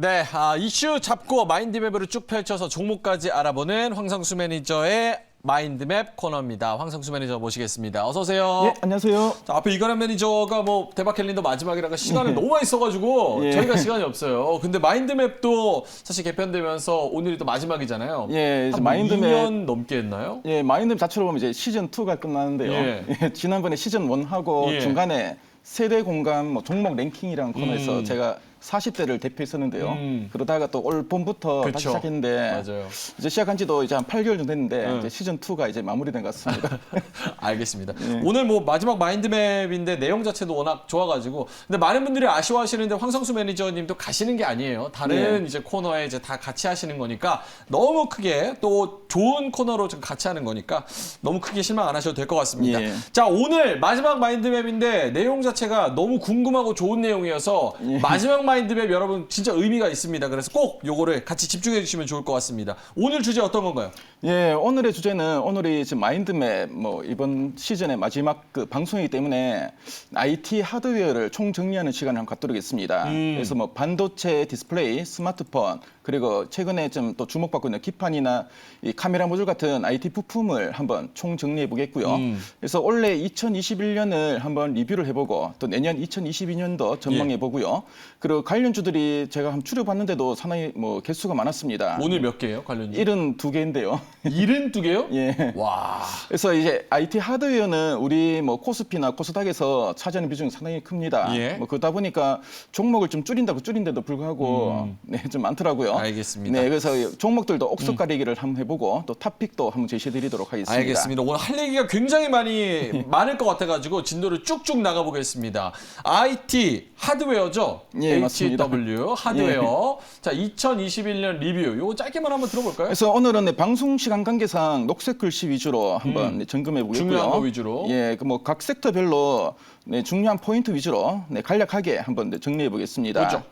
네, 아, 이슈 잡고 마인드맵으로 쭉 펼쳐서 종목까지 알아보는 황성수 매니저의 마인드맵 코너입니다. 황성수 매니저 모시겠습니다. 어서 오세요. 예, 안녕하세요. 자, 앞에 이가람 매니저가 뭐 대박 캘린더 마지막이라가 시간이 너무 많이 써가지고 예. 저희가 시간이 없어요. 근데 마인드맵도 사실 개편되면서 오늘이 또 마지막이잖아요. 예, 이제 한 마인드맵 2년 넘게 했나요? 예, 마인드맵 자체로 보면 이제 시즌 2가 끝나는데요. 예. 예, 지난번에 시즌 1하고 예. 중간에 세대 공감 뭐 종목 랭킹이라는 코너에서 음. 제가 40대를 대표했었는데요. 음. 그러다가 또 올 봄부터 다시 그쵸. 시작했는데 맞아요. 이제 시작한 지도 이제 한 8개월 정도 됐는데 음. 이제 시즌 2가 이제 마무리된 것 같습니다. 알겠습니다. 오늘 뭐 마지막 마인드맵인데 내용 자체도 워낙 좋아가지고 근데 많은 분들이 아쉬워하시는데 황성수 매니저님도 가시는 게 아니에요. 다른 네. 이제 코너에 이제 다 같이 하시는 거니까 너무 크게 또 좋은 코너로 좀 같이 하는 거니까 너무 크게 실망 안 하셔도 될 것 같습니다. 예. 자 오늘 마지막 마인드맵인데 내용 자체가 너무 궁금하고 좋은 내용이어서 예. 마지막 마인드맵 여러분 진짜 의미가 있습니다. 그래서 꼭 요거를 같이 집중해 주시면 좋을 것 같습니다. 오늘 주제 어떤 건가요? 예, 오늘의 주제는 오늘이 지금 마인드맵 뭐 이번 시즌의 마지막 그 방송이기 때문에 IT 하드웨어를 총 정리하는 시간을 한번 갖도록 했습니다. 음. 그래서 뭐 반도체 디스플레이, 스마트폰 그리고 최근에 좀 또 주목받고 있는 기판이나 이 카메라 모듈 같은 IT 부품을 한번 총 정리해 보겠고요. 음. 그래서 올해 2021년을 한번 리뷰를 해보고 또 내년 2022년도 전망해 보고요. 그리고 관련주들이 제가 한번 추려봤는데도 상당히 뭐 개수가 많았습니다. 오늘 몇 개예요 관련주? 72개인데요. 72개요? 예. 와. 그래서 이제 IT 하드웨어는 우리 뭐 코스피나 코스닥에서 차지하는 비중이 상당히 큽니다. 예. 뭐 그러다 보니까 종목을 좀 줄인다고 줄인데도 불구하고 네, 좀 많더라고요. 음. 알겠습니다. 음. 네, 그래서 종목들도 옥석 가리기를 한번 해보고 또 탑픽도 한번 제시해드리도록 하겠습니다. 알겠습니다. 오늘 할 얘기가 굉장히 많이 많을 것 같아가지고 진도를 쭉쭉 나가보겠습니다. IT 하드웨어죠? 예, 맞습니다. HW 하드웨어. 자, 2021년 리뷰. 요거 짧게만 한번 들어볼까요? 그래서 오늘은 네, 방송 시간 관계상 녹색 글씨 위주로 한번 네, 점검해 보겠고요. 음. 중요한 거 위주로. 예, 그 뭐 각 섹터별로 네, 중요한 포인트 위주로 네, 간략하게 한번 네, 정리해 보겠습니다. 그렇죠.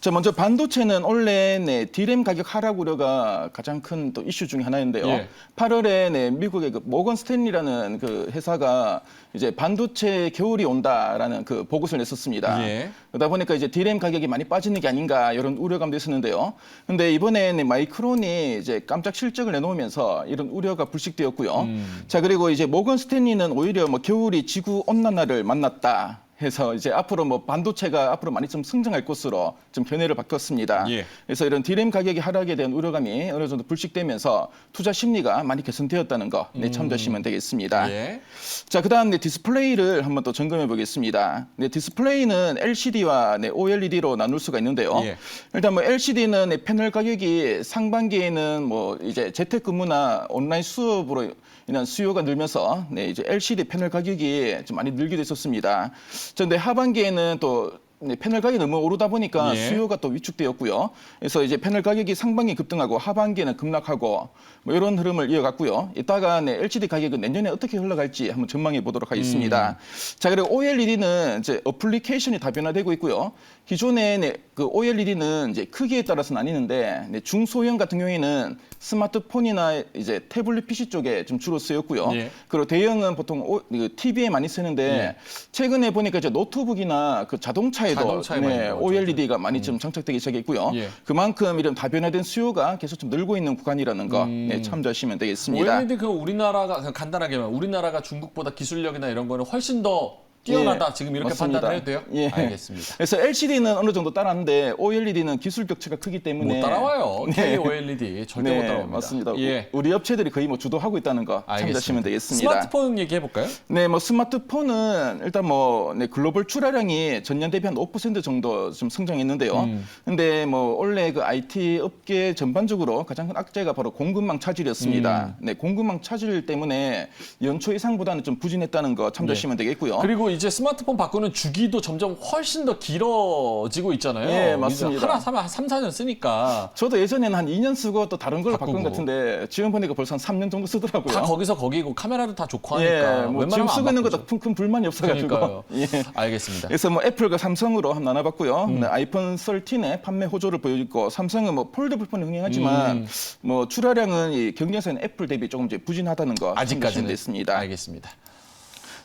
자, 먼저 반도체는 올해 네, 디램 가격 하락 우려가 가장 큰 또 이슈 중에 하나인데요. 예. 8월에 네, 미국의 그 모건 스탠리라는 그 회사가 이제 반도체 겨울이 온다라는 그 보고서를 냈었습니다. 예. 그러다 보니까 이제 디램 가격이 많이 빠지는 게 아닌가 이런 우려감도 있었는데요. 근데 이번에 네, 마이크론이 이제 깜짝 실적을 내놓으면서 이런 우려가 불식되었고요. 음. 자 그리고 이제 모건 스탠리는 오히려 뭐 겨울이 지구 온난화를 만났다. 해서 이제 앞으로 뭐 반도체가 앞으로 많이 좀 성장할 것으로 좀 견해를 바꿨습니다. 예. 그래서 이런 디램 가격이 하락에 대한 우려감이 어느 정도 불식되면서 투자 심리가 많이 개선되었다는 거 네, 참조하시면 되겠습니다. 음. 예. 자, 그다음 네, 디스플레이를 한번 또 점검해 보겠습니다. 네, 디스플레이는 LCD와 네, OLED로 나눌 수가 있는데요. 예. 일단 뭐 LCD는 네, 패널 가격이 상반기에는 뭐 이제 재택근무나 온라인 수업으로 인한 수요가 늘면서 네, 이제 LCD 패널 가격이 좀 많이 늘기도 했었습니다. 자, 근데 하반기에는 또 네, 패널 가격이 너무 오르다 보니까 예. 수요가 또 위축되었고요. 그래서 이제 패널 가격이 상반기 급등하고 하반기에는 급락하고 뭐 이런 흐름을 이어갔고요. 이따가 네, LCD 가격은 내년에 어떻게 흘러갈지 한번 전망해 보도록 하겠습니다. 자 그리고 OLED는 이제 어플리케이션이 다 변화되고 있고요. 기존의 네, 그 OLED는 이제 크기에 따라서 나뉘는데 네, 중소형 같은 경우에는 스마트폰이나 이제 태블릿 PC 쪽에 좀 주로 쓰였고요. 예. 그리고 대형은 보통 오, 그 TV에 많이 쓰는데 예. 최근에 보니까 이제 노트북이나 그 자동차에도 자동차에 많이 네, 나오죠. OLED가 많이 좀 장착되기 시작했고요. 예. 그만큼 이런 다변화된 수요가 계속 좀 늘고 있는 구간이라는 거 음. 네, 참조하시면 되겠습니다. OLED 그 우리나라가 그냥 간단하게만 우리나라가 중국보다 기술력이나 이런 거는 훨씬 더 뛰어나다. 예, 지금 이렇게 맞습니다. 판단을 해도 돼요? 예. 알겠습니다. 그래서 LCD는 어느 정도 따라하는데 OLED는 기술 격차가 크기 때문에 못 따라와요. 네. KOLED 절대 못 네, 따라옵니다. 맞습니다. 예. 우리 업체들이 거의 뭐 주도하고 있다는 거 참조하시면 되겠습니다. 스마트폰 얘기해 볼까요? 네, 뭐 스마트폰은 일단 뭐 네, 글로벌 출하량이 전년 대비 한 5% 정도 좀 성장했는데요. 음. 근데 뭐 원래 그 IT 업계 전반적으로 가장 큰 악재가 바로 공급망 차질이었습니다. 음. 네, 공급망 차질 때문에 연초 이상보다는 좀 부진했다는 거 참조하시면 되겠고요. 그리고 이제 스마트폰 바꾸는 주기도 점점 훨씬 더 길어지고 있잖아요. 예, 맞습니다. 하나 사면 한 3, 4년 쓰니까 저도 예전에는 한 2년 쓰고 또 다른 걸로 바꾼. 것 같은데 지금 보니까 벌써 한 3년 정도 쓰더라고요. 다 거기서 거기고 카메라도 다 좋고 하니까 예, 뭐 웬만하면 지금 안 쓰고 있는. 것도 큰, 큰 불만이 없어가지고. 예. 알겠습니다. 그래서 뭐 애플과 삼성으로 한번 나눠봤고요. 음. 네, 아이폰 13의 판매 호조를 보여주고 삼성은 뭐 폴더블폰이 흥행하지만 음. 뭐 출하량은 이 경쟁사인 애플 대비 조금 이제 부진하다는 거 아직까지는 됐습니다. 알겠습니다.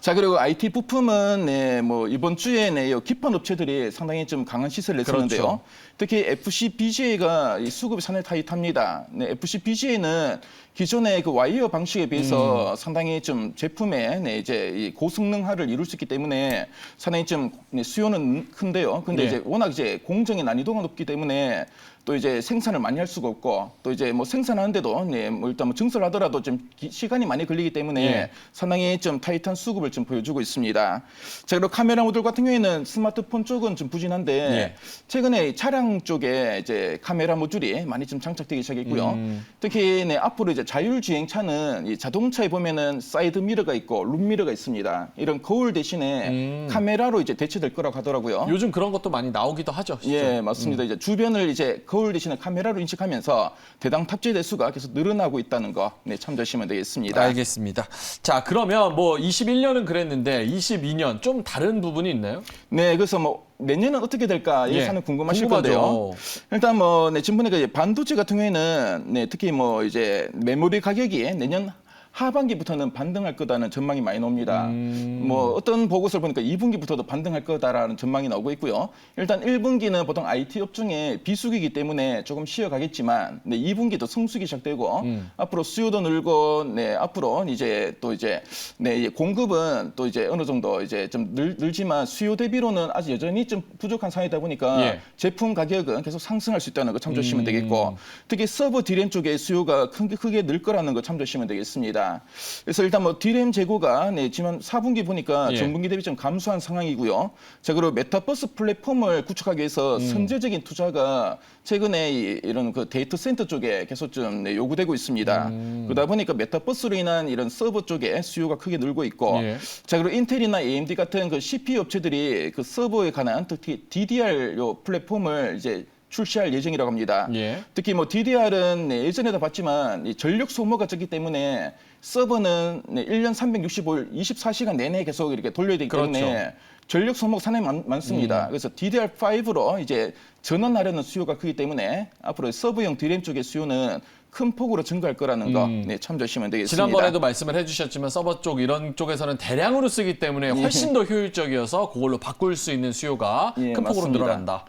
자 그리고 IT 부품은 네, 뭐 이번 주에 네, 이 기판 업체들이 상당히 좀 강한 시세를 냈었는데요. 그렇죠. 특히 FC 이 수급이 상당히 타이트합니다. 네, FC BGA는 기존의 그 와이어 방식에 비해서 음. 상당히 좀 제품의 네, 이제 이 고성능화를 이룰 수 있기 때문에 상당히 좀 네, 수요는 큰데요. 근데 예. 이제 워낙 이제 공정의 난이도가 높기 때문에 또 이제 생산을 많이 할 수가 없고 또 이제 뭐 생산하는데도 네, 뭐 일단 뭐 증설을 하더라도 좀 기- 시간이 많이 걸리기 때문에 예. 상당히 좀 타이트한 수급을 좀 보여주고 있습니다. 자 그리고 카메라 모듈 같은 경우에는 스마트폰 쪽은 좀 부진한데 예. 최근에 이 차량 쪽에 이제 카메라 모듈이 많이 좀 장착되기 시작했고요. 음. 특히 네, 앞으로 이제 자율주행 차는 이 자동차에 보면은 사이드 미러가 있고 룸 미러가 있습니다. 이런 거울 대신에 음. 카메라로 이제 대체될 거라고 하더라고요. 요즘 그런 것도 많이 나오기도 하죠. 실제. 예, 맞습니다. 이제 주변을 이제 거울 대신에 카메라로 인식하면서 대당 탑재 대수가 계속 늘어나고 있다는 거 네, 참조하시면 되겠습니다. 알겠습니다. 자, 그러면 뭐 21년은 그랬는데 22년 좀 다른 부분이 있나요? 네, 그래서 뭐 내년은 어떻게 될까 예, 예상은 궁금하실 궁금하죠. 건데요. 일단 뭐 네, 지금 보니까 이제 반도체 같은 경우에는 네, 특히 뭐 이제 메모리 가격이 내년 하반기부터는 반등할 거다는 전망이 많이 나옵니다. 음. 뭐 어떤 보고서를 보니까 2분기부터도 반등할 거다라는 전망이 나오고 있고요. 일단 1분기는 보통 IT 업종의 비수기이기 때문에 조금 쉬어가겠지만 네, 2분기도 성수기 시작되고 음. 앞으로 수요도 늘고 네, 앞으로 이제 또 이제 네, 공급은 또 이제 어느 정도 이제 좀 늘, 늘지만 수요 대비로는 아직 여전히 좀 부족한 상황이다 보니까 예. 제품 가격은 계속 상승할 수 있다는 거 참조하시면 음. 되겠고 특히 서버 디램 쪽에 수요가 크게 크게 늘 거라는 거 참조하시면 되겠습니다. 그래서 일단 뭐 디램 재고가 네, 지난 4분기 보니까 예. 전분기 대비 좀 감소한 상황이고요. 자 그리고 메타버스 플랫폼을 구축하기 위해서 음. 선제적인 투자가 최근에 이, 이런 그 데이터 센터 쪽에 계속 좀 네, 요구되고 있습니다. 음. 그러다 보니까 메타버스로 인한 이런 서버 쪽에 수요가 크게 늘고 있고 예. 자 그리고 인텔이나 AMD 같은 그 CPU 업체들이 그 서버에 관한 특히 DDR 요 플랫폼을 이제 출시할 예정이라고 합니다. 예. 특히 뭐 DDR은 네, 예전에도 봤지만 이 전력 소모가 적기 때문에 서버는 네, 1년 365일 24시간 내내 계속 이렇게 돌려야 되기 때문에 그렇죠. 전력 소모가 상당히 많, 많습니다. 그래서 DDR5로 이제 전환하려는 수요가 크기 때문에 앞으로 서버용 DRAM 쪽의 수요는 큰 폭으로 증가할 거라는 거 음. 네, 참조하시면 되겠습니다. 지난번에도 말씀을 해주셨지만 서버 쪽 이런 쪽에서는 대량으로 쓰기 때문에 훨씬 더 효율적이어서 그걸로 바꿀 수 있는 수요가 예, 큰 폭으로 맞습니다. 늘어난다.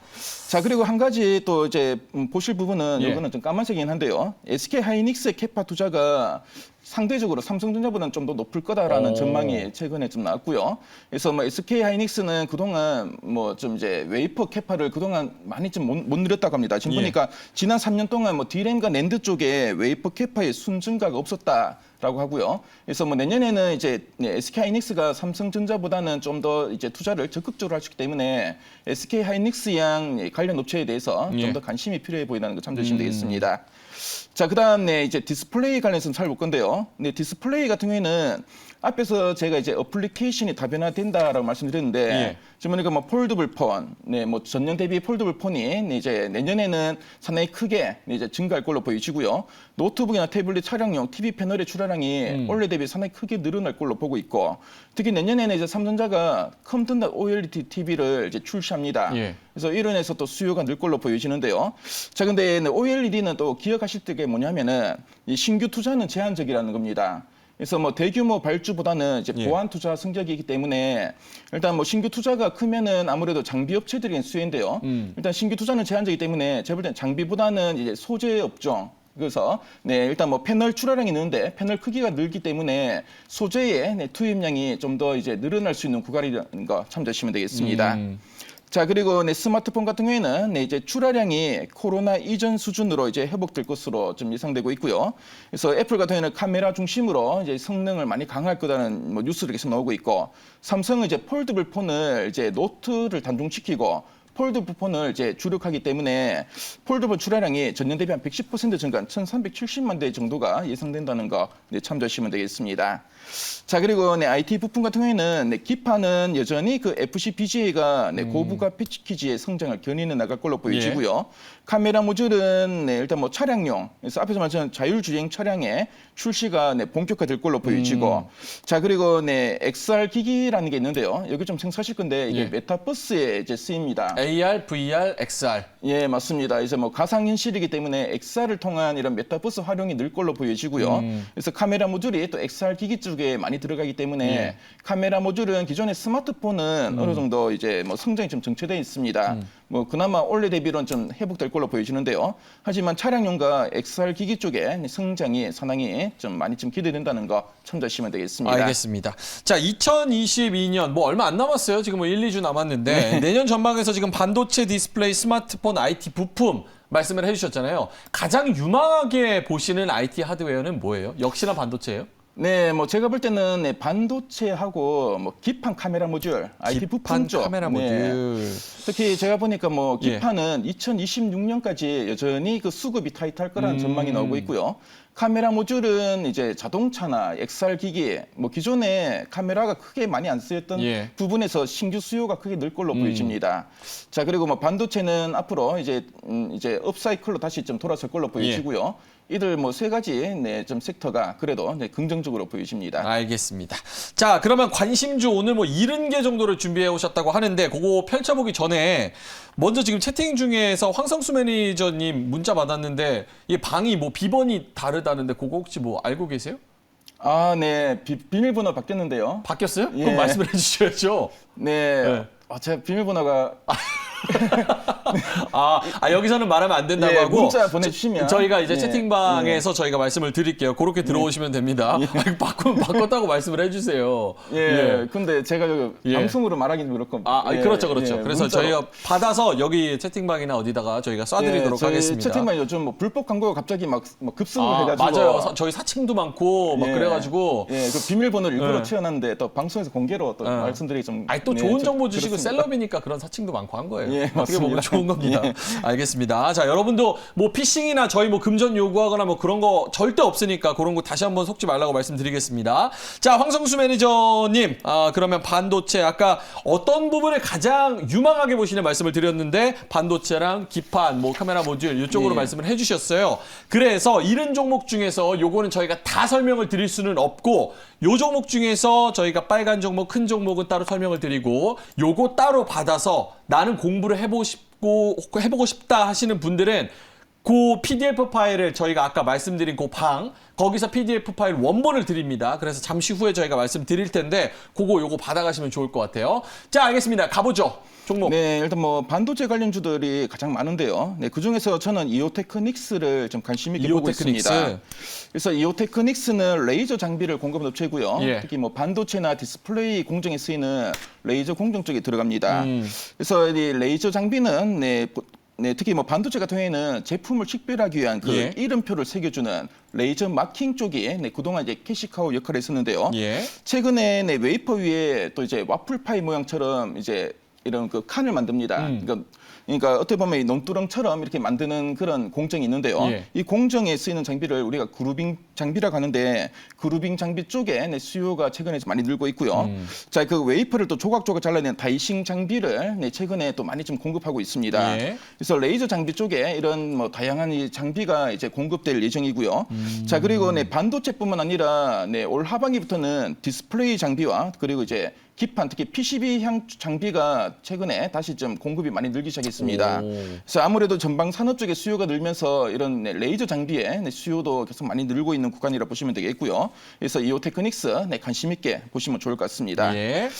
자 그리고 한 가지 또 이제 음, 보실 부분은 예. 이거는 좀 까만색이긴 한데요. SK 하이닉스의 캐파 투자가 상대적으로 삼성전자보다는 좀 더 높을 거다라는 오. 전망이 최근에 좀 나왔고요. 그래서 뭐 SK 하이닉스는 그동안 뭐 좀 이제 웨이퍼 캐파를 그동안 많이 좀못 늘렸다고 합니다. 지금 예. 보니까 지난 3년 동안 뭐 디램과 낸드 쪽에 웨이퍼 캐파의 순 증가가 없었다. 라고 하고요. 그래서 뭐 내년에는 이제 네, SK 하이닉스가 삼성전자보다는 좀 더 이제 투자를 적극적으로 있기 때문에 SK 하이닉스 양 관련 업체에 대해서 예. 좀더 관심이 필요해 보인다는 거 참조하시면 음. 되겠습니다. 자, 그 다음 네 이제 디스플레이 관련해서 살볼 건데요. 네, 디스플레이 같은 경우에는 앞에서 제가 이제 어플리케이션이 다변화된다라고 말씀드렸는데 예. 지금 보니까 뭐 폴더블 폰, 네, 뭐 전년 대비 폴더블 폰이 네, 이제 내년에는 상당히 크게 네, 이제 증가할 걸로 보이시고요. 노트북이나 태블릿 촬영용 TV 패널의 출하량이 음. 올해 대비 상당히 크게 늘어날 걸로 보고 있고 특히 내년에는 이제 삼성전자가 컴퓨터 OLED TV를 이제 출시합니다. 예. 그래서 인해서 또 수요가 늘 걸로 보여지는데요. 자, 근데 OLED는 또 기억하실 게 뭐냐면은 이 신규 투자는 제한적이라는 겁니다. 그래서 뭐 대규모 발주보다는 이제 예. 보안 투자 성적이기 때문에 일단 뭐 신규 투자가 크면은 아무래도 장비 업체들이 수요인데요. 음. 일단 신규 투자는 제한적이기 때문에 제가 볼 때는 장비보다는 이제 소재 업종 그래서 네 일단 뭐 패널 출하량이 느는데 패널 크기가 늘기 때문에 소재의 네, 투입량이 좀 더 이제 늘어날 수 있는 구간이라는 거 참조하시면 되겠습니다. 음. 자 그리고 네, 스마트폰 같은 경우에는 네, 이제 출하량이 코로나 이전 수준으로 이제 회복될 것으로 좀 예상되고 있고요. 그래서 애플 같은 경우에는 카메라 중심으로 이제 성능을 많이 강화할 거다는 뭐 뉴스를 계속 나오고 있고 삼성은 이제 폴더블 폰을 이제 노트를 단종시키고 폴더블 폰을 이제 주력하기 때문에 폴더블 출하량이 전년 대비 한 110% 증가한 1,370만 대 정도가 예상된다는 거 네, 참조하시면 되겠습니다. 자 그리고 네, IT 부품 같은 경우에는 네, 기판은 여전히 그 FC BGA가 네, 고부가 패키지의 성장을 견인해 나갈 걸로 보여지고요. 카메라 모듈은 네, 일단 뭐 차량용 그래서 앞에서 말씀한 자율주행 차량의 출시가 네, 본격화될 걸로 보여지고 자 그리고 네 XR 기기라는 게 있는데요. 여기 좀 생소하실 건데 이게 예. 메타버스에 이제 쓰입니다. AR, VR, XR. 예, 맞습니다. 이제 뭐 가상현실이기 때문에 XR을 통한 이런 메타버스 활용이 늘 걸로 보여지고요. 음. 그래서 카메라 모듈이 또 XR 기기 쪽에 많이 들어가기 때문에 예. 음. 카메라 모듈은 기존의 스마트폰은 어느 정도 이제 뭐 성장이 좀 정체되어 있습니다. 뭐 그나마 올해 대비로는 좀 회복될 걸로 보여지는데요. 하지만 차량용과 XR 기기 쪽에 성장이 상당히 좀 많이 좀 기대된다는 거 참조하시면 되겠습니다. 알겠습니다. 자, 2022년 뭐 얼마 안 남았어요. 지금 뭐 1, 2주 남았는데 내년 전망에서 지금 반도체 디스플레이, 스마트폰, IT 부품 말씀을 해주셨잖아요. 가장 유망하게 보시는 IT 하드웨어는 뭐예요? 역시나 반도체예요? 네, 뭐 제가 볼 때는 네, 반도체하고 뭐 기판 카메라 모듈, IT 부품 기판 쪽, 카메라 네. 모듈. 특히 제가 보니까 뭐 예. 기판은 2026년까지 여전히 그 수급이 타이트할 거라는 음. 전망이 나오고 있고요. 카메라 모듈은 이제 자동차나 XR 기기, 뭐 기존에 카메라가 크게 많이 안 쓰였던 예. 음. 부분에서 신규 수요가 크게 늘 걸로 보여집니다. 자 그리고 뭐 반도체는 앞으로 이제 음, 이제 업사이클로 다시 좀 돌아설 걸로 보여지고요. 예. 이들 뭐 세 가지 네, 좀 섹터가 그래도 네, 긍정적으로 보여집니다. 알겠습니다. 자, 그러면 관심주 오늘 뭐 70개 정도를 준비해 오셨다고 하는데 그거 펼쳐보기 전에 먼저 지금 채팅 중에서 황성수 매니저님 문자 받았는데 이 방이 뭐 비번이 다르 다는데 그거 혹시 뭐 알고 계세요? 아, 네. 비, 비밀번호 바뀌었는데요. 바뀌었어요? 예. 그럼 말씀을 해주셔야죠. 네. 네. 아, 제 비밀번호가 아, 아, 여기서는 말하면 안 된다고 예, 하고 문자 보내주시면 저희가 이제 예, 채팅방에서 저희가 말씀을 드릴게요. 그렇게 들어오시면 됩니다. 아니, 바꾸, 바꿨다고 말씀을 해주세요. 예, 근데 제가 여기 예. 방송으로 말하기는 그렇고 아, 아니, 예, 그렇죠, 그렇죠. 예, 그래서 문자로. 저희가 받아서 여기 채팅방이나 어디다가 저희가 쏴드리도록 예, 저희 하겠습니다. 채팅방 요즘 뭐 불법 광고가 갑자기 막, 막 급승을 아, 해가지고 맞아요. 사- 저희 사칭도 많고 막 예, 그래가지고 예, 그 비밀번호를 일부러 예. 채워놨는데 또 방송에서 공개로 또 예. 말씀드리기 좀 아니 또 네, 좋은 좀 정보 주시고 그렇습니다. 셀럽이니까 그런 사칭도 많고 한 거예요. 예, 어떻게 보면 맞습니다. 좋은 겁니다. 예. 알겠습니다. 자, 여러분도 뭐 피싱이나 저희 뭐 금전 요구하거나 뭐 그런 거 절대 없으니까 그런 거 다시 한번 속지 말라고 말씀드리겠습니다. 자, 황성수 매니저님, 아, 그러면 반도체 아까 어떤 부분을 가장 유망하게 보시는 말씀을 드렸는데 반도체랑 기판, 뭐 카메라 모듈 이쪽으로 예. 말씀을 해주셨어요. 그래서 이런 종목 중에서 요거는 저희가 다 설명을 드릴 수는 없고 요 종목 중에서 저희가 빨간 종목, 큰 종목은 따로 설명을 드리고 요거 따로 받아서 나는 공부를 해보고 싶고 해보고 싶다 하시는 분들은 그 PDF 파일을 저희가 아까 말씀드린 그 방 거기서 PDF 파일 원본을 드립니다. 그래서 잠시 후에 저희가 말씀드릴 텐데 그거 요거 받아가시면 좋을 것 같아요. 자 알겠습니다. 가보죠. 종목. 네, 일단 뭐 반도체 관련 주들이 가장 많은데요. 네, 그 중에서 저는 이오테크닉스를 좀 관심 있게 보고 이오테크닉스. 있습니다. 그래서 이오테크닉스는 레이저 장비를 공급하는 업체고요. 예. 특히 뭐 반도체나 디스플레이 공정에 쓰이는 레이저 공정 쪽에 들어갑니다. 음. 그래서 이 레이저 장비는 네, 보- 네, 특히 뭐 반도체 같은 경우에는 제품을 식별하기 위한 그 예. 이름표를 새겨주는 레이저 마킹 쪽이 네, 그동안 이제 캐시카우 역할을 했었는데요. 예. 최근에 네, 웨이퍼 위에 또 이제 와플 파이 모양처럼 이제 이런 그 칸을 만듭니다. 음. 그러니까, 그러니까 어떻게 보면 이 논두렁처럼 이렇게 만드는 그런 공정이 있는데요. 예. 이 공정에 쓰이는 장비를 우리가 그루빙 장비라고 하는데 그루빙 장비 쪽에 네, 수요가 최근에 좀 많이 늘고 있고요. 음. 자, 그 웨이퍼를 또 조각조각 잘라내는 다이싱 장비를 네, 최근에 또 많이 좀 공급하고 있습니다. 예. 그래서 레이저 장비 쪽에 이런 뭐 다양한 이 장비가 이제 공급될 예정이고요. 음. 자 그리고 네 반도체뿐만 아니라 네 올 하반기부터는 디스플레이 장비와 그리고 이제 기판 특히 PCB향 장비가 최근에 다시 좀 공급이 많이 늘기 시작했습니다. 오. 그래서 아무래도 전방 산업 쪽의 수요가 늘면서 이런 네, 레이저 장비의 네, 수요도 계속 많이 늘고 있는 구간이라 보시면 되겠고요. 그래서 이오 테크닉스 네, 관심 있게 보시면 좋을 것 같습니다. 예.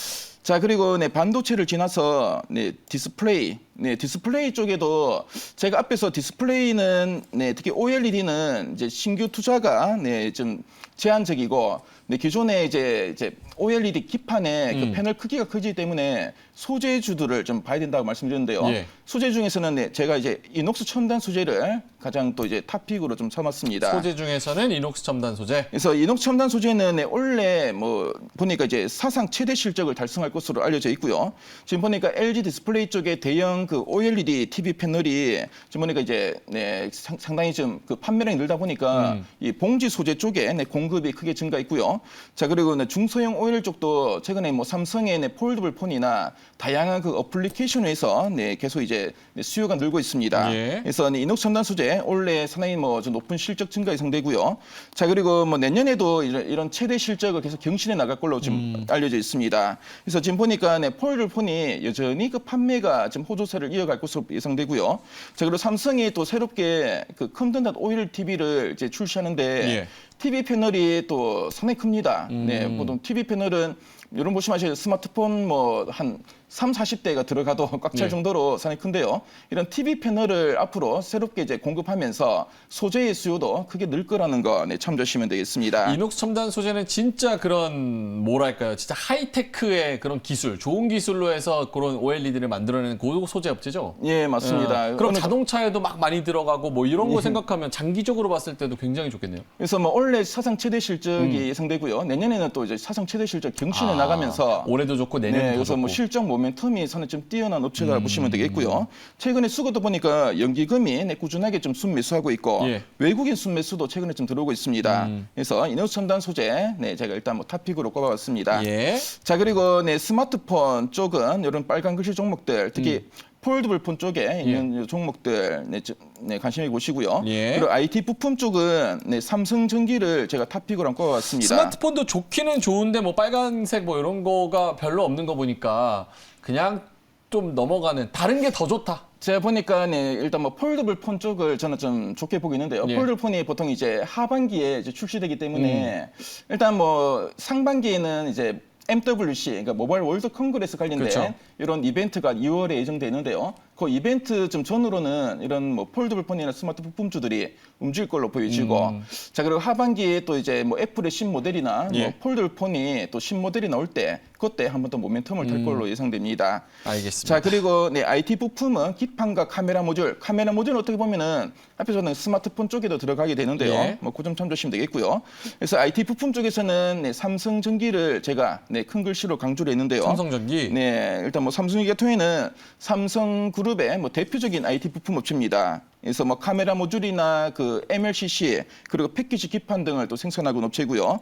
자 그리고 네 반도체를 지나서 네 디스플레이 네 디스플레이 쪽에도 제가 앞에서 디스플레이는 네 특히 OLED는 이제 신규 투자가 네좀 제한적이고 네 기존에 이제 이제 OLED 기판의 음. 그 패널 크기가 크기 때문에 소재주들을 좀 봐야 된다고 말씀드렸는데요. 예. 소재 중에서는 네 제가 이제 이녹스 첨단 소재를 가장 또 이제 탑픽으로 좀 삼았습니다. 소재 중에서는 이녹스 첨단 소재. 그래서 이녹스 첨단 소재는 네, 원래 뭐 보니까 이제 사상 최대 실적을 달성할 것으로 알려져 있고요. 지금 보니까 LG 디스플레이 쪽에 대형 그 OLED TV 패널이 지금 보니까 이제 네, 상, 상당히 좀 그 판매량이 늘다 보니까 음. 이 봉지 소재 쪽에 네, 공급이 크게 증가했고요. 자 그리고 네, 중소형 OLED 쪽도 최근에 뭐 삼성의 네, 폴더블 폰이나 다양한 그 어플리케이션에서 네, 계속 이제 네, 수요가 늘고 있습니다. 예. 그래서 이 이녹스 첨단 소재 올해 상당히 뭐좀 높은 실적 증가 예상되고요. 자 그리고 뭐 내년에도 이런, 이런 최대 실적을 계속 경신해 나갈 걸로 지금 알려져 있습니다. 그래서 지금 보니까 네, 폴드 폰이 여전히 그 판매가 지금 호조세 추세를 이어갈 것으로 예상되고요. 자 그리고 삼성이 또 새롭게 그 컴든닷 오일 TV를 이제 출시하는데 예. TV 패널이 또 상당히 큽니다. 음. 네, 보통 TV 패널 은 이런 보시면 아시죠? 스마트폰 뭐 한 3, 40대가 들어가도 꽉찰 예. 정도로 상당히 큰데요. 이런 TV 패널을 앞으로 새롭게 이제 공급하면서 소재의 수요도 크게 늘 거라는 거 네, 참조하시면 되겠습니다. 이녹스 첨단 소재는 진짜 그런 뭐랄까요, 진짜 하이테크의 그런 기술, 좋은 기술로 해서 그런 OLED를 만들어내는 고도 소재 업체죠. 예, 맞습니다. 어, 그럼 어느- 자동차에도 막 많이 들어가고 뭐 이런 거 생각하면 장기적으로 봤을 때도 굉장히 좋겠네요. 그래서 뭐 올해 사상 최대 실적이 음. 예상되고요. 내년에는 또 이제 사상 최대 실적 경신에 아, 나가면서 올해도 좋고 내년도 네, 더 그래서 좋고. 음. 뭐 실적 모멘텀이 상당히 좀 뛰어난 업체가 보시면 되겠고요. 최근에 수거도 보니까 연기금이 네, 꾸준하게 좀 순매수하고 있고 예. 음. 외국인 순매수도 최근에 좀 들어오고 있습니다. 그래서 이너스 첨단 소재, 네, 제가 일단 뭐 탑픽으로 꼽아봤습니다. 예. 자 그리고 네 스마트폰 쪽은 이런 빨간 글씨 종목들 특히 음. 폴드블 폰 쪽에 있는 이 종목들 네, 저- 네, 관심이 보시고요. 예. 그리고 IT 부품 쪽은 네, 삼성 전기를 제가 탑픽으로 한번 꼽아봤습니다. 스마트폰도 좋기는 좋은데 뭐 빨간색 뭐 이런 거가 별로 없는 거 보니까 그냥 좀 넘어가는 다른 게 더 좋다. 제가 보니까 네, 일단 뭐 폴더블 폰 쪽을 저는 좀 좋게 보이는데요. 예. 폴더블 폰이 보통 이제 하반기에 이제 출시되기 때문에 음. 일단 뭐 상반기에는 이제 MWC 그러니까 모바일 월드 컨그레스 관련된 그렇죠. 이런 이벤트가 2월에 예정되는데요. 그 이벤트 좀 전으로는 이런 뭐 폴더블 폰이나 스마트 부품주들이 움직일 걸로 보여지고 음. 자 그리고 하반기에 또 이제 뭐 애플의 신모델이나 예. 뭐 폴더블 폰이 또 신모델이 나올 때 그때 한번 더 모멘텀을 탈 걸로 예상됩니다. 알겠습니다. 자 그리고 네 IT 부품은 기판과 카메라 모듈, 카메라 모듈은 어떻게 보면은 앞에서는 스마트폰 쪽에도 들어가게 되는데요. 예. 뭐 그 점 참조하시면 되겠고요. 그래서 IT 부품 쪽에서는 네, 삼성 전기를 제가 네, 큰 글씨로 강조를 했는데요. 삼성전기. 네, 일단 뭐 삼성전기 같은 경우에는 삼성 그룹 의 뭐 대표적인 IT 부품 업체입니다. 그래서 뭐 카메라 모듈이나 그 MLCC 그리고 패키지 기판 등을 또 생산하고 있는 업체고요.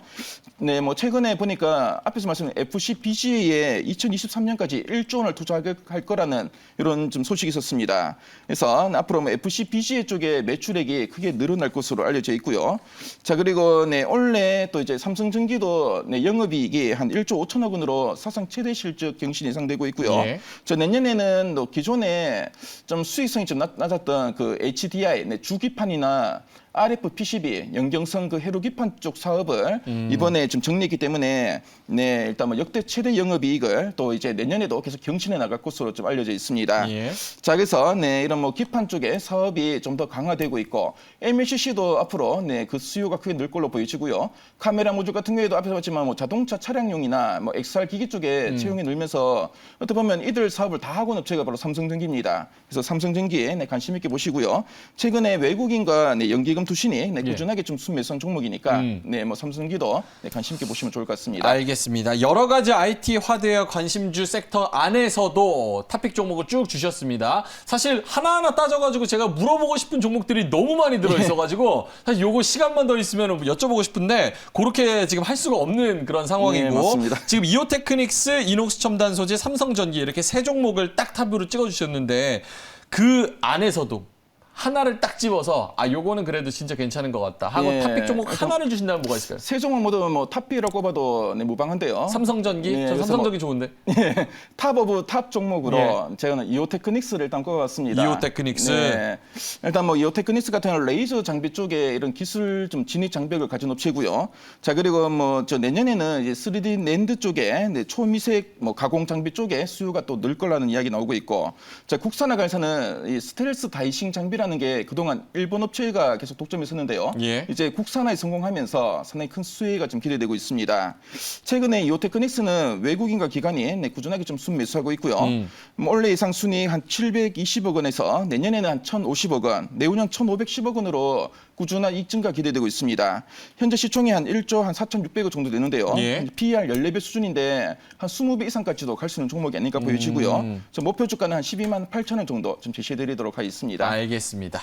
네, 뭐 최근에 보니까 앞에서 말씀드린 FC BGA에 2023년까지 1조 원을 투자할 거라는 이런 좀 소식이 있었습니다. 그래서 앞으로 뭐 FC BGA 쪽에 매출액이 크게 늘어날 것으로 알려져 있고요. 자 그리고 네 올해 또 이제 삼성전기도 네, 영업이익이 한 1조 5천억 원으로 사상 최대 실적 경신 예상되고 있고요. 예. 저 내년에는 또 기존에 좀 수익성이 좀 낮, 낮았던 그 HDI 네, 주기판이나 RF PCB 연경성 그 해로기판 쪽 사업을 음. 이번에 좀 정리했기 때문에 네 일단 뭐 역대 최대 영업이익을 또 이제 내년에도 계속 경신해 나갈 것으로 좀 알려져 있습니다. 예. 자 그래서 네 이런 뭐 기판 쪽에 사업이 좀 더 강화되고 있고 MLCC도 앞으로 네 그 수요가 크게 늘 걸로 보이지고요. 카메라 모듈 같은 경우에도 앞에서 봤지만 뭐 자동차 차량용이나 뭐 XR 기기 쪽에 음. 채용이 늘면서 어떻게 보면 이들 사업을 다 하고 있는 업체가 바로 삼성전기입니다. 그래서 삼성전기에 네, 관심 있게 보시고요. 최근에 외국인과 네, 연기금 투신이 네, 예. 꾸준하게 좀 순매수한 종목이니까 음. 네뭐 삼성전기도 네, 관심 있게 보시면 좋을 것 같습니다. 알겠습니다. 여러 가지 IT 하드웨어 관심주 섹터 안에서도 탑픽 종목을 쭉 주셨습니다. 사실 하나하나 따져가지고 제가 물어보고 싶은 종목들이 너무 많이 들어있어가지고 사실 요거 시간만 더 있으면 여쭤보고 싶은데 그렇게 지금 할 수가 없는 그런 상황이고 네, 맞습니다. 지금 이오테크닉스, 이녹스 첨단 소재, 삼성전기 이렇게 세 종목을 딱 탑으로 찍어주셨는데 그 안에서도 하나를 딱 집어서 아 요거는 그래도 진짜 괜찮은 것 같다 하고 예. 탑픽 종목 하나를 주신다면 뭐가 있을까요? 세 종목 모두 뭐 탑비라고 꼽아도 네, 무방한데요. 삼성전기? 네, 저 그래서 삼성전기 좋은데. 예, 탑 오브 탑 종목으로 예. 제가 이오테크닉스를 일단 꼽아봤습니다. 이오테크닉스. 네. 일단 뭐 이오테크닉스 같은 경우는 레이저 장비 쪽에 이런 기술 좀 진입 장벽을 가진 업체고요. 자 그리고 뭐 저 내년에는 이제 3D 낸드 쪽에 네, 초미색 뭐 가공 장비 쪽에 수요가 또 늘 거라는 이야기 나오고 있고, 자 국산화가에서는 이 스텔스 다이싱 장비라 는 게 그동안 일본 업체가 계속 독점이 섰는데요. 예. 이제 국산화에 성공하면서 상당히 큰 수혜가 좀 기대되고 있습니다. 최근에 이오테크닉스는 외국인과 기관이 네, 꾸준하게 좀 순매수하고 있고요. 음. 뭐 원래 예상 순이익 한 720억 원에서 내년에는 한 1,050억 원, 내후년 1,510억 원으로 꾸준한 증가 기대되고 있습니다. 현재 시총이 한 1조 한 4,600억 정도 되는데요. 예. PER 14배 수준인데 한 20배 이상까지도 갈 수 있는 종목이 아닐까 보여지고요. 음. 저 목표 주가는 한 12만 8천 원 정도 좀 제시해드리도록 하겠습니다. 알겠습니다.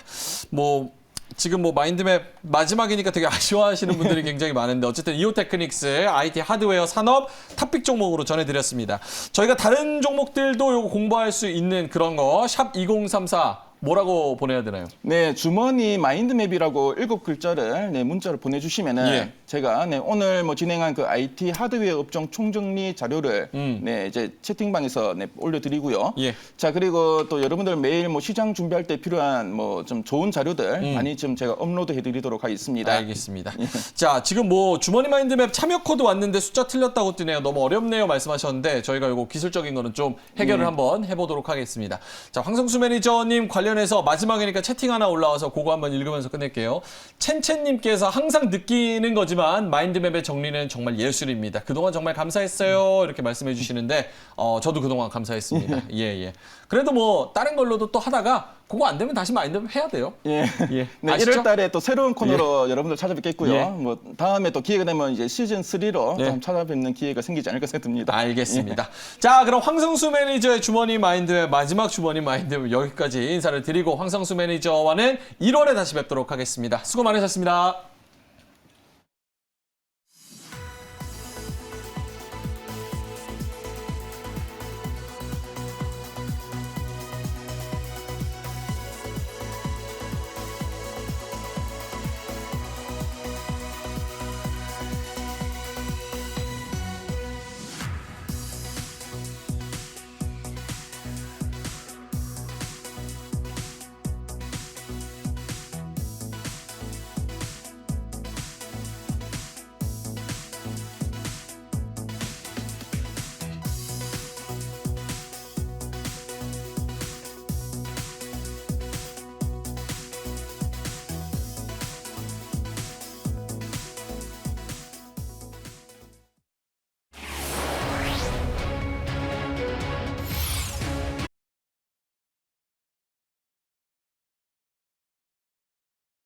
뭐 지금 뭐 마인드맵 마지막이니까 되게 아쉬워하시는 분들이 굉장히 많은데 어쨌든 이오테크닉스 IT 하드웨어 산업 탑픽 종목으로 전해드렸습니다. 저희가 다른 종목들도 요거 공부할 수 있는 그런 거 샵 2034 뭐라고 보내야 되나요? 네, 주머니 마인드맵이라고 일곱 글자를 네, 문자로 보내주시면은 예. 제가 네, 오늘 뭐 진행한 그 IT 하드웨어 업종 총정리 자료를 음. 네, 이제 채팅방에서 네, 올려드리고요. 예. 자 그리고 또 여러분들 매일 뭐 시장 준비할 때 필요한 뭐 좀 좋은 자료들 음. 많이 좀 제가 업로드해드리도록 하겠습니다. 알겠습니다. 자, 지금 뭐 주머니 마인드맵 참여 코드 왔는데 숫자 틀렸다고 뜨네요. 너무 어렵네요. 말씀하셨는데 저희가 이거 기술적인 거는 좀 해결을 한번 해보도록 하겠습니다. 자, 황성수 매니저님 관련해서 마지막이니까 채팅 하나 올라와서 그거 한번 읽으면서 끝낼게요. 첸첸님께서 항상 느끼는 거 지만 마인드맵의 정리는 정말 예술입니다. 그동안 정말 감사했어요. 이렇게 말씀해 주시는데 어, 저도 그동안 감사했습니다. 예, 예. 그래도 뭐 다른 걸로도 또 하다가 그거 안 되면 다시 마인드맵 해야 돼요. 예. 예. 네, 아시죠? 1월 달에 또 새로운 코너로 여러분들 찾아뵙겠고요. 예. 뭐 다음에 또 기회가 되면 이제 시즌 3로 예. 좀 찾아뵙는 기회가 생기지 않을까 생각됩니다. 알겠습니다. 자, 그럼 황성수 매니저의 주머니 마인드의 마지막 주머니 마인드 여기까지 인사를 드리고 황성수 매니저와는 1월에 다시 뵙도록 하겠습니다. 수고 많으셨습니다.